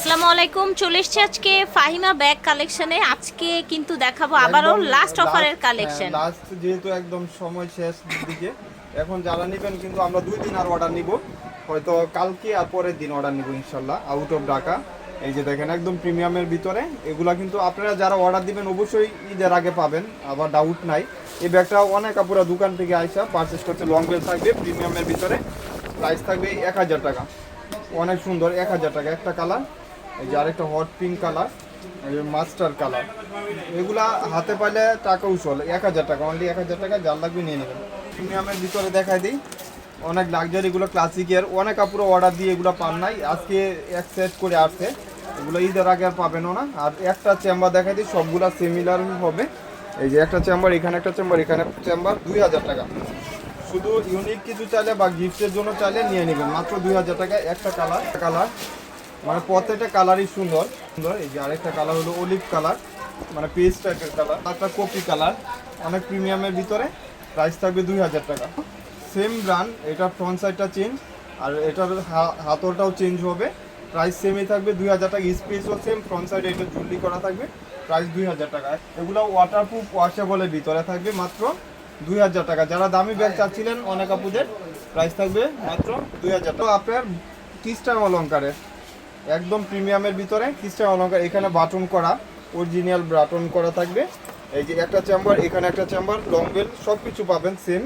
আসসালামু আলাইকুম চলে এসছি আজকে ফাহিমা ব্যাগ কালেকশনে আজকে কিন্তু দেখাবো আবারও লাস্ট অফারের কালেকশন লাস্ট যেহেতু একদম সময় শেষ দিকে এখন যারা নেবেন কিন্তু আমরা দুই দিন আর অর্ডার নিব। হয়তো কালকে আর পরের দিন অর্ডার নিব ইনশাল্লাহ আউট অফ ঢাকা এই যে দেখেন একদম প্রিমিয়ামের ভিতরে এগুলা কিন্তু আপনারা যারা অর্ডার দিবেন অবশ্যই ঈদের আগে পাবেন আবার ডাউট নাই। এই ব্যাগটা অনেক আপুরা দোকান থেকে আইসা পারচেস করতে লং বেল থাকবে প্রিমিয়ামের ভিতরে। প্রাইস থাকবে এক হাজার টাকা। অনেক সুন্দর এক হাজার টাকা একটা কালার এই যে আরেকটা hot pink colour master colour এগুলা হাতে পাইলে টাকা উসল, এক হাজার টাকা অনলি এক হাজার টাকা যার লাগবে নিয়ে নেবেন। প্রিমিয়ামের ভিতরে দেখাই দিই, অনেক লাক্সারি এগুলো ক্লাসিকের অনেক কাপড় অর্ডার দিয়ে এগুলো পান নাই, আজকে এক সেট করে আসছে। এগুলো ঈদের আগে আর পাবেনও না। আর একটা চেম্বার দেখাই দিই, সবগুলা সিমিলার হবে। এই যে একটা চেম্বার এখানে একটা চেম্বার এখানে চেম্বার দুই হাজার টাকা। শুধু ইউনিক কিছু চাইলে বা গিফটের জন্য চাইলে নিয়ে নেবেন। মাত্র দুই হাজার টাকা, একটা কালার কালার মানে প্রত্যেকটা কালারই সুন্দর। সুন্দর, এই যে আরেকটা কালার হলো অলিভ কালার মানে পেস্ট টাইপের কালার একটা কপি কালার অনেক প্রিমিয়ামের ভিতরে প্রাইস থাকবে দুই হাজার টাকা। সেম ব্র্যান্ড এটা ফ্রন্ট সাইডটা চেঞ্জ আর এটার হাতলটাও চেঞ্জ হবে। প্রাইস সেমই থাকবে দুই হাজার টাকা স্পেসও সেম ফ্রন্ট সাইডে এটা জুলি করা থাকবে প্রাইস দুই হাজার টাকা। এগুলো ওয়াটারপ্রুফ ওয়াশেবলের ভিতরে থাকবে মাত্র দুই হাজার টাকা। যারা দামি ব্যাগ চাচ্ছিলেন, অনেক আপুদের প্রাইস থাকবে মাত্র দুই হাজার টাকা। আপনার টিস্টার অলঙ্কারের একদম প্রিমিয়ামের ভিতরে খ্রিস্টান অলঙ্কার এখানে বাটন করা অরিজিনাল বাটন করা থাকবে। এই যে একটা চেম্বার এখানে একটা চেম্বার লং বেল সব কিছু পাবেন সেম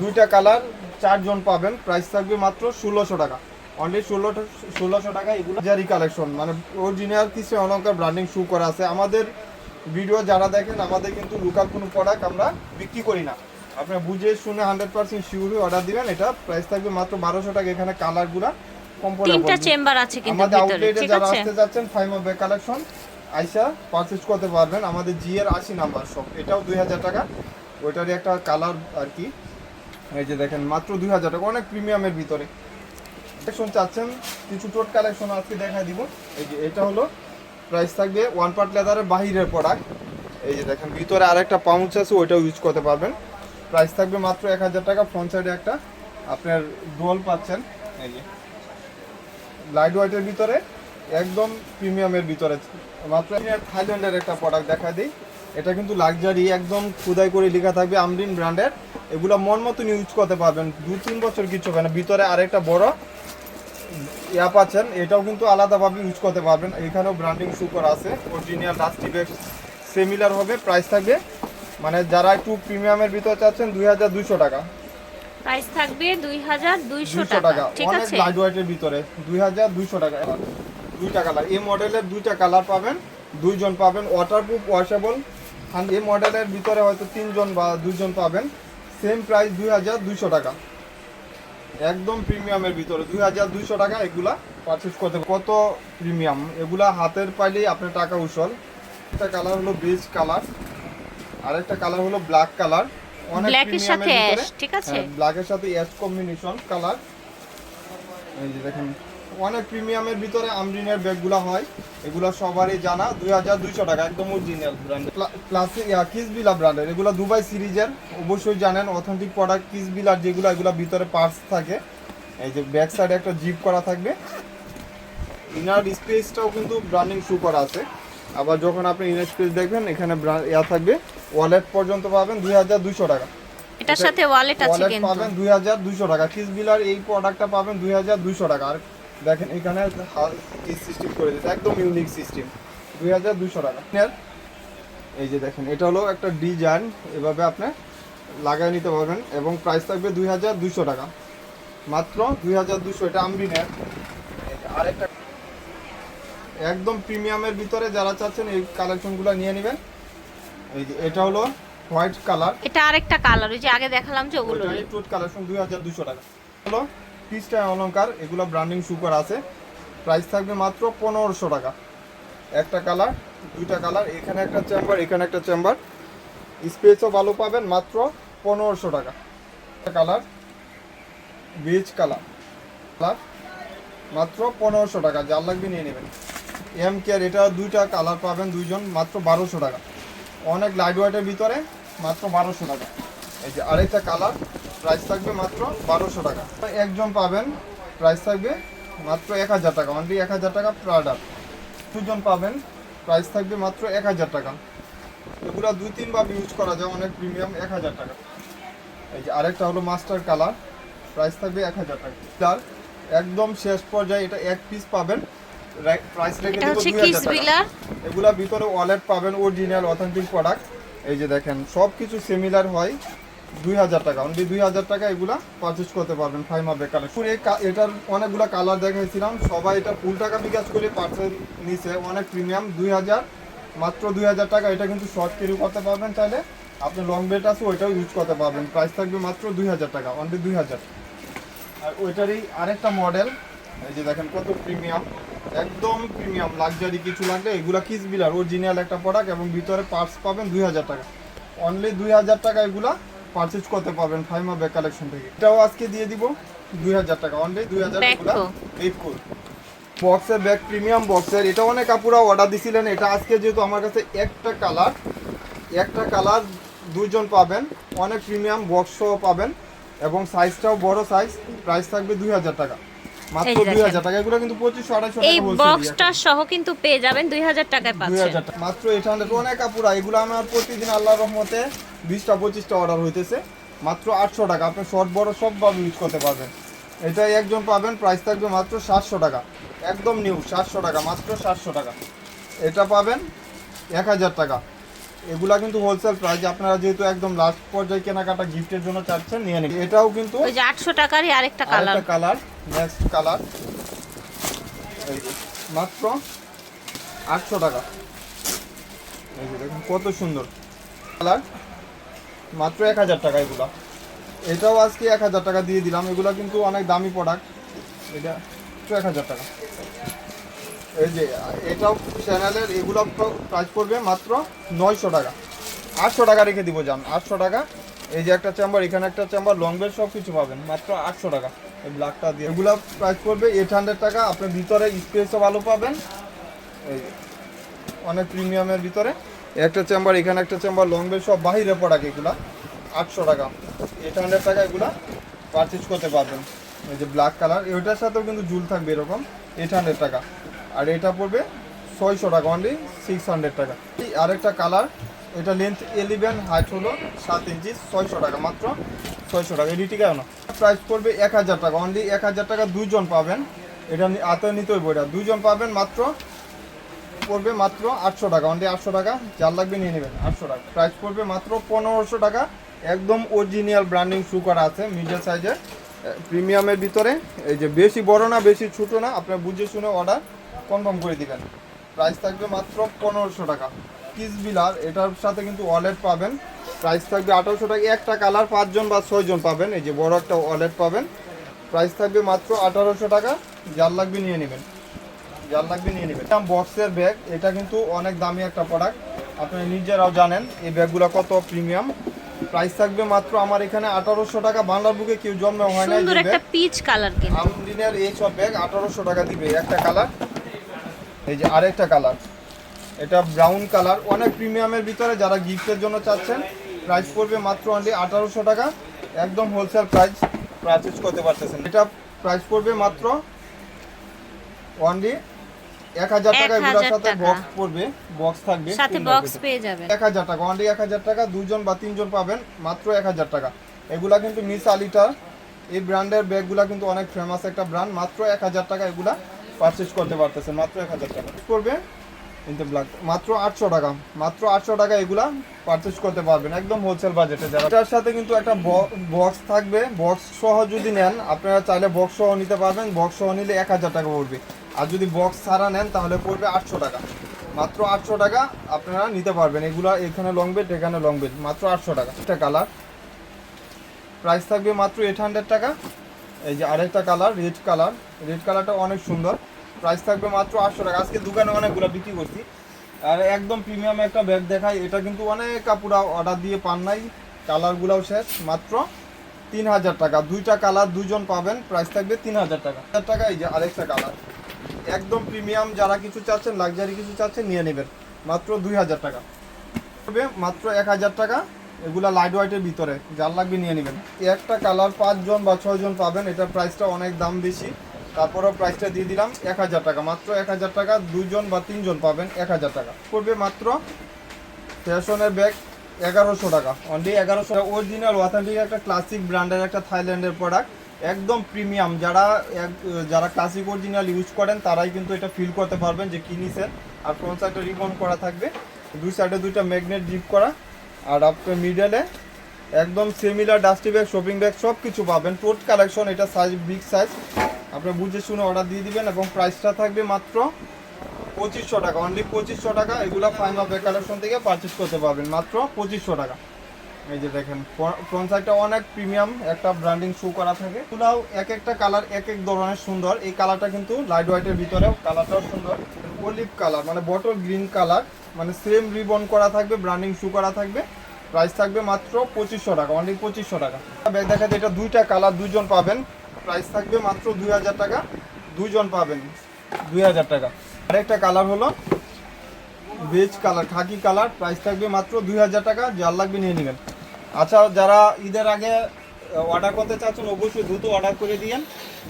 দুইটা কালার চারজন পাবেন প্রাইস থাকবে মাত্র ষোলোশো টাকা। অনলি ষোলো ষোলোশো টাকা এগুলো জারি কালেকশন মানে অরিজিনাল কিছু অলঙ্কার ব্র্যান্ডিং শু করা আছে। আমাদের ভিডিও যারা দেখেন, আমাদের কিন্তু লোকাল কোনো প্রোডাক্ট আমরা বিক্রি করি না। আপনারা বুঝে শুনে হান্ড্রেড পার্সেন্ট শিওর হয়ে অর্ডার দিবেন, এটা প্রাইস থাকবে মাত্র বারোশো টাকা। এখানে কালারগুলা তিনটা চেম্বার আছে কিন্তু ভিতরে ঠিক আছে? আসতে যাচ্ছেন ফাইমা ব্যাগ কালেকশন আইসা পারচেজ করতে পারবেন। আমাদের জি এর আশি নাম্বার শপ এটাও দুই হাজার টাকা। ওইটারই একটা কালার আর কি। এই যে দেখেন মাত্র দুই হাজার টাকা অনেক প্রিমিয়ামের ভিতরে। কালেকশন চাচ্ছেন কিছু টোট কালেকশন আজকে দেখা দিব। এই যে এটা হলো প্রাইস থাকবে ওয়ান পার্ট লেদারের বাহিরের প্রোডাক্ট এই যে দেখেন ভিতরে আরেকটা পাউচ আছে ওইটাও ইউজ করতে পারবেন। প্রাইস থাকবে মাত্র এক হাজার টাকা ফ্রন্ট সাইডে একটা। আপনার ডোল পাচ্ছেন। এই যে লাইট হোয়াইটের ভিতরে, একদম প্রিমিয়ামের ভিতরে। মাত্র থাইল্যান্ডের একটা প্রোডাক্ট দেখা দিই। এটা কিন্তু লাক্সারি একদম খুদাই করে লেখা থাকবে আমরিন ব্র্যান্ডের এগুলো মন মতন ইউজ করতে পারবেন। দু তিন বছর কিছু হবে না। ভিতরে আরেকটা বড় ইয়া পাচ্ছেন এটাও কিন্তু আলাদাভাবে ইউজ করতে পারবেন। এখানেও ব্র্যান্ডিং করা আছে। অরিজিনাল ডাস্টি ব্যাগ সিমিলার হবে। প্রাইস থাকবে। মানে যারা একটু প্রিমিয়ামের ভিতরে চাচ্ছেন, দুই হাজার দুইশো টাকা। প্রাইস থাকবে দুই হাজার দুইশো দুইশো টাকা টাকা। ঠিক আছে? লাইট ওয়েটের ভিতরে। দুই হাজার দুইশো টাকা দুইটা কালার এই মডেলের দুইটা কালার পাবেন। দুইজন পাবেন ওয়াটারপ্রুফ ওয়াশেবল এই মডেলের ভিতরে হয়তো তিনজন বা দুইজন পাবেন। সেম প্রাইস দুই হাজার দুইশো টাকা। একদম প্রিমিয়ামের ভিতরে। দুই হাজার দুইশো টাকা এগুলা পারচেস করতে। কত প্রিমিয়াম এগুলা হাতের পাইলেই আপনার টাকা উসল। একটা কালার হলো বেজ কালার আরেকটা কালার হলো ব্ল্যাক কালার ব্ল্যাকের সাথে অ্যাশ ঠিক আছে? ব্ল্যাকের সাথে অ্যাশ কম্বিনেশন কালার এই যে দেখেন অনেক প্রিমিয়ামের ভিতরে আমরিনের ব্যাগগুলো হয়। এগুলো সবারই জানা দুই হাজার দুইশো টাকা একদম অরিজিনাল ব্র্যান্ড ক্লাসিক কিসবিলা ব্র্যান্ডের এগুলো দুবাই সিরিজের অবশ্যই জানেন অথেন্টিক প্রোডাক্ট কিসবিলার যেগুলো এগুলো ভিতরে পার্টস থাকে। এই যে ব্যাক সাইডে একটা জিপ করা থাকবে। ইনার স্পেসটাও কিন্তু ব্র্যান্ডিং শু করা আছে। আবার যখন আপনি ইনার স্পেস দেখবেন এখানে ইয়া থাকবে। ওয়ালেট পর্যন্ত পাবেন দুই হাজার দুইশো টাকা। এটার সাথে ওয়ালেট আছে কিন্তু। পাবেন দুই হাজার দুইশো টাকা। কিস বিলার এই প্রোডাক্টটা পাবেন দুই হাজার দুইশো টাকা। আর দেখেন এখানে সিস্টেম করে দিয়েছে একদম ইউনিক সিস্টেম দুই হাজার দুইশো টাকা। এই যে দেখেন এটা হলো একটা ডিজাইন এভাবে আপনি লাগাই নিতে পারবেন এবং প্রাইস থাকবে দুই হাজার দুইশো টাকা। মাত্র দুই হাজার দুইশো এটা আমরিনের আরেকটা একদম প্রিমিয়ামের ভিতরে যারা চাচ্ছেন এই কালেকশনগুলো নিয়ে নেবেন। এই যে এটা হলো হোয়াইট কালার। এটা আরেকটা কালার ওই যে আগে দেখালাম যে ওগুলো। ওইটারই টুট কালেকশন দুই হাজার দুশো টাকা। হলো পিসটা অলঙ্কার এগুলো ব্র্যান্ডিং সুপার আছে। প্রাইস থাকবে মাত্র পনেরোশো টাকা। একটা কালার দুইটা কালার এখানে একটা চেম্বার এখানে একটা চেম্বার। স্পেসও ভালো পাবেন মাত্র পনেরোশো টাকা। একটা কালার বেজ কালার। কালার মাত্র পনেরোশো টাকা যার লাগবে নিয়ে নেবেন। এম কেয়ার এটা দুইটা কালার পাবেন দুইজন মাত্র বারোশো টাকা। অনেক লাইট ওয়েটের ভিতরে মাত্র বারোশো টাকা। এই যে আরেকটা কালার প্রাইস থাকবে মাত্র বারোশো টাকা। একজন পাবেন প্রাইস থাকবে মাত্র এক হাজার টাকা অনলি এক হাজার টাকা প্রোডাক্ট দুজন পাবেন প্রাইস থাকবে মাত্র এক হাজার টাকা। এগুলা দুই, তিনবার ইউজ করা যায়, অনেক প্রিমিয়াম এক হাজার টাকা। এই যে আরেকটা হলো মাস্টার কালার প্রাইস থাকবে এক হাজার টাকা। একদম শেষ পর্যায়ে এটা এক পিস পাবেন প্রাইস এটা হচ্ছে টাকা। বিলার এগুলা ভিতরে ওয়ালেট পাবেন অরিজিনাল অথেন্টিক প্রোডাক্ট এই যে দেখেন সব কিছু সিমিলার হয় দুই হাজার টাকা। অনলি দুই হাজার টাকা এগুলা পারচেস করতে পারবেন ফাইমা বেকারে এটার অনেকগুলা কালার দেখাইছিলাম। সবাই এটা ফুল টাকা বিকাশ করে পার্সেল নিছে। অনেক প্রিমিয়াম দুই হাজার মাত্র দুই হাজার টাকা। এটা কিন্তু শর্ট ক্যারি করতে পারবেন চাইলে। আপনি লং বেট আছে ওইটাও ইউজ করতে পারবেন। প্রাইস থাকবে মাত্র দুই হাজার টাকা অনলি দুই হাজার। আর ওইটারই আরেকটা মডেল এই যে দেখেন কত প্রিমিয়াম একদম প্রিমিয়াম লাক্সারি কিছু লাগলে এগুলা কিস বিলার অরিজিনাল একটা প্রোডাক্ট এবং ভিতরে পার্টস পাবেন দুই হাজার টাকা। অনলি দুই হাজার টাকা এগুলা পারচেজ করতে পারবেন ফাইমা ব্যাগ কালেকশন থেকে। এটাও আজকে দিয়ে দিব দুই হাজার টাকা অনলি দুই হাজার এগুলা। এইট কোর বক্সের ব্যাগ প্রিমিয়াম বক্সের এটা অনেক আপুরা অর্ডার দিছিলেন এটা আজকে যেহেতু আমার কাছে একটা কালার একটা কালার দুইজন পাবেন অনেক প্রিমিয়াম বক্সও পাবেন এবং সাইজটাও বড় সাইজ প্রাইস থাকবে দুই হাজার টাকা। মাত্র টাকা এগুলো কিন্তু পঁচিশশো আড়াইশো এই বক্সটা সহ কিন্তু পেয়ে যাবেন দুই হাজার টাকায় পাচ্ছেন। হাজার টাকা। মাত্র এইট হান্ড্রেড অনেক কাপুরা এগুলো আমার প্রতিদিন আল্লাহ রহমতে বিশটা পঁচিশটা অর্ডার হইতেছে। মাত্র আটশো টাকা। আপনি শর্ট বড় সবভাবে ইউজ করতে পারবেন। এটা একজন পাবেন প্রাইস থাকবে মাত্র সাতশো টাকা। একদম নিউ সাতশো টাকা মাত্র সাতশো টাকা। এটা পাবেন এক হাজার টাকা। এগুলা কিন্তু হোলসেল প্রাইস আপনারা যেহেতু একদম লাস্ট পর্যায়ে কেনাকাটা গিফটের জন্য চাচ্ছেন নিয়ে নিন। এটাও কিন্তু ওই যে আটশো টাকারই আরেকটা কালার আরেকটা কালার নেক্সট কালার মাত্র আটশো টাকা। এই যে দেখুন কত সুন্দর। কালার মাত্র এক হাজার টাকা এগুলা। এটাও আজকে এক হাজার টাকা দিয়ে দিলাম। এগুলা কিন্তু অনেক দামি প্রোডাক্ট এটা একটু এক হাজার টাকা। এই যে, এটাও চ্যানেলের এগুলো প্রাইস পড়বে মাত্র নয়শো টাকা। আটশো টাকা রেখে দিব যান আটশো টাকা। এই যে একটা চেম্বার এখানে একটা চেম্বার লং বেল সব কিছু পাবেন, মাত্র আটশো টাকা। এই ব্ল্যাকটা দিয়ে। এগুলো প্রাইস পড়বে এইট হান্ড্রেড টাকা, আপনি ভিতরে স্পেসও ভালো পাবেন। এই অনেক প্রিমিয়ামের ভিতরে। একটা চেম্বার এখানে একটা চেম্বার লং বেল সব, বাহিরে প্রোডাক্ট এগুলা। আটশো টাকা। এইট হান্ড্রেড টাকা এগুলা পারচেজ করতে পারবেন। এই যে ব্ল্যাক কালার এটার সাথেও কিন্তু ঝুল থাকবে এরকম এইট হান্ড্রেড টাকা। আর এটা পড়বে ছয়শো টাকা অনলি সিক্স হান্ড্রেড টাকা। আরেকটা কালার এটা লেন্থ এলিভেন হাইট হলো সাত ইঞ্চি ছয়শো টাকা মাত্র, ছয়শো টাকা। এটি কেন? প্রাইস পড়বে এক হাজার টাকা অনলি এক হাজার টাকা দুজন পাবেন। এটা হাতে নিতে হইব এটা। দুইজন পাবেন মাত্র, পড়বে মাত্র আটশো টাকা অনলি আটশো টাকা। যার লাগবে নিয়ে নেবেন, আটশো টাকা। প্রাইস পড়বে মাত্র পনেরোশো টাকা। একদম অরিজিনাল ব্র্যান্ডিং শু করা আছে মিডিয়াম সাইজের প্রিমিয়ামের ভিতরে। এই যে বেশি বড় না, বেশি ছোটো না, আপনার বুঝে শুনে অর্ডার কনফার্ম করে দিবেন। প্রাইস থাকবে মাত্র পনেরোশো টাকা। কিস বিলার এটার সাথে কিন্তু ওয়ালেট পাবেন। প্রাইস থাকবে আঠারোশো টাকা। একটা কালার পাঁচজন বা ছয়জন পাবেন। এই যে বড় একটা ওয়ালেট পাবেন। প্রাইস থাকবে মাত্র আঠারোশো টাকা। যার লাগবে নিয়ে নেবেন। যার লাগবে নিয়ে নেবেন। বক্সের ব্যাগ এটা কিন্তু অনেক দামি একটা প্রোডাক্ট আপনি নিজেরাও জানেন এই ব্যাগগুলো কত প্রিমিয়াম প্রাইস থাকবে মাত্র আমার এখানে আঠারোশো টাকা। বাংলার বুকে কেউ জন্ম হয় না সুন্দর একটা পিচ কালার কিন্তু। আমদিনের এই সব ব্যাগ আঠারোশো টাকা দিবে। একটা কালার এই যে আরেকটা কালার এটা ব্রাউন কালার অনেক প্রিমিয়ামের ভিতরে যারা গিফটের জন্য চাচ্ছেন প্রাইস পড়বে মাত্র অনলি আঠারোশো টাকা। একদম হোলসেল প্রাইস পারচেজ করতে পারতেছেন। এটা প্রাইস পড়বে মাত্র অনলি এক হাজার টাকা এগুলোর সাথে বক্স পড়বে বক্স থাকবে সাথে বক্স পেয়ে যাবেন। এক হাজার টাকা অনলি এক হাজার টাকা দুজন বা তিনজন পাবেন মাত্র এক হাজার টাকা। এগুলা কিন্তু মিস আলিটা এই ব্র্যান্ডের ব্যাগগুলা কিন্তু অনেক ফেমাস একটা ব্র্যান্ড মাত্র এক হাজার টাকা এগুলা পারচেজ করতে পারতেছেন, মাত্র এক হাজার টাকা। করবে? কিন্তু ব্ল্যাক মাত্র আটশো টাকা, মাত্র আটশো টাকা এগুলা পারচেজ করতে পারবেন, একদম হোলসেল বাজেটে যারা এটার সাথে কিন্তু একটা বক্স থাকবে বক্স সহ যদি নেন, আপনারা চাইলে বক্স সহ নিতে পারবেন বক্স সহ নিলে এক হাজার টাকা পড়বে। আর যদি বক্স ছাড়া নেন, তাহলে পড়বে আটশো টাকা। মাত্র আটশো টাকা আপনারা নিতে পারবেন। এগুলা এখানে লং বেড এখানে লং বেড মাত্র আটশো টাকা। একটা কালার প্রাইস থাকবে মাত্র এইট হান্ড্রেড টাকা। এই যে আরেকটা কালার রেড কালার রেড কালারটা অনেক সুন্দর। প্রাইস থাকবে মাত্র আটশো টাকা। আজকে দোকানে অনেকগুলো বিক্রি করছি। আর একদম প্রিমিয়াম একটা ব্যাগ দেখাই। এটা কিন্তু অনেক কাপুরা অর্ডার দিয়ে পান নাই। কালারগুলোও শেষ, মাত্র তিন হাজার টাকা। দুইটা কালার দুজন পাবেন। প্রাইস থাকবে তিন হাজার টাকা। হাজার টাকা, এই যে আরেকটা কালার একদম প্রিমিয়াম যারা কিছু চাচ্ছেন লাক্সারি কিছু চাচ্ছেন, নিয়ে নেবেন। মাত্র দুই হাজার টাকা। হবে মাত্র এক হাজার টাকা। এগুলা লাইট হোয়াইটের ভিতরে। যার লাগবে নিয়ে নেবেন। একটা কালার পাঁচজন বা ছয়জন পাবেন। এটার প্রাইসটা অনেক দাম বেশি। তারপরেও প্রাইসটা দিয়ে দিলাম এক হাজার টাকা। মাত্র এক হাজার টাকা দুজন বা তিনজন পাবেন এক হাজার টাকা। পড়বে মাত্র ফ্যাশনের ব্যাগ এগারোশো টাকা। অনলি এগারোশো টাকা। অরিজিনাল অথেন্টিক একটা ক্লাসিক ব্র্যান্ডের একটা থাইল্যান্ডের প্রোডাক্ট একদম প্রিমিয়াম যারা যারা ক্লাসিক অরিজিনাল ইউজ করেন, তারাই কিন্তু এটা ফিল করতে পারবেন যে কি নিছেন। আর ফ্রন্ট সাইডে রিবন করা থাকবে। দুই সাইডে দুইটা ম্যাগনেট জিপ করা। আর আপনার মিডলে একদম similar dusty bag shopping bag সব কিছু পাবেন। টোট কালেকশন এটা সাইজ বিগ সাইজ আপনি বুঝে শুনে অর্ডার দিয়ে দিবেন এবং প্রাইসটা থাকবে মাত্র পঁচিশশো টাকা। অনলি পঁচিশশো টাকা, এগুলো ফাইমা ব্যাগ কালেকশন থেকে পারচেস করতে পারবেন। মাত্র পঁচিশশো টাকা। এই যে দেখেন ফ্রন্ট সাইডটা অনেক প্রিমিয়াম একটা ব্র্যান্ডিং শো করা থাকে। এগুলাও এক একটা কালার এক এক ধরনের সুন্দর। এই কালারটা কিন্তু লাইট হোয়াইটের ভিতরেও কালারটাও সুন্দর। অলিভ কালার মানে বটল গ্রিন কালার মানে সেম রিবন করা থাকবে ব্র্যান্ডিং শু করা থাকবে। প্রাইস থাকবে মাত্র পঁচিশশো টাকা অনলি পঁচিশশো টাকা। ব্যাগ দেখাতে এটা দুইটা কালার দুইজন পাবেন। প্রাইস থাকবে মাত্র দুই হাজার টাকা, দুইজন পাবেন। দুই হাজার টাকা। আরেকটা কালার হলো beige colour khaki colour price থাকবে মাত্র দুই হাজার টাকা, যার লাগবে নিয়ে নেবেন। আচ্ছা যারা ঈদের আগে অর্ডার করতে চাচ্ছেন, অবশ্যই দ্রুত অর্ডার করে দিয়েন।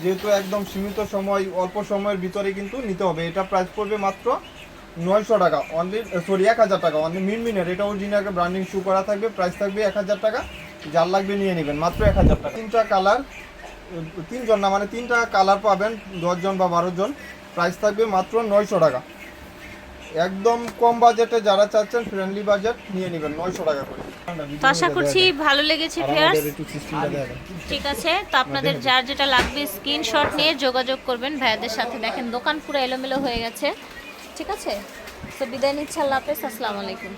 যেহেতু একদম সীমিত সময়, অল্প সময়ের ভিতরে কিন্তু নিতে হবে। এটা প্রাইস পড়বে মাত্র নয়শো টাকা। অনলি সরি এক হাজার টাকা। অনলি মিনমিনের এটা অরিজিনাল ব্র্যান্ডিং শু করা থাকবে প্রাইস থাকবে এক হাজার টাকা। যার লাগবে নিয়ে নেবেন মাত্র এক হাজার টাকা। তিনটা কালার তিনজন না মানে তিনটা কালার পাবেন দশজন বা বারো জন প্রাইস থাকবে মাত্র নয়শো টাকা। একদম কম বাজেটে যারা চাচ্ছেন ফ্রেন্ডলি বাজেট নিয়ে নেবেন নয়শো টাকা করে। তো আশা করছি ভালো লেগেছে ভিউয়ার্স ঠিক আছে তো আপনাদের যার যেটা লাগবে স্ক্রিনশট নিয়ে যোগাযোগ করবেন। ভাইয়াদের সাথে দেখেন দোকান পুরো এলোমেলো হয়ে গেছে। ঠিক আছে? তো বিদায় নিচ্ছি আল্লাহ হাফেজ আসসালামু আলাইকুম।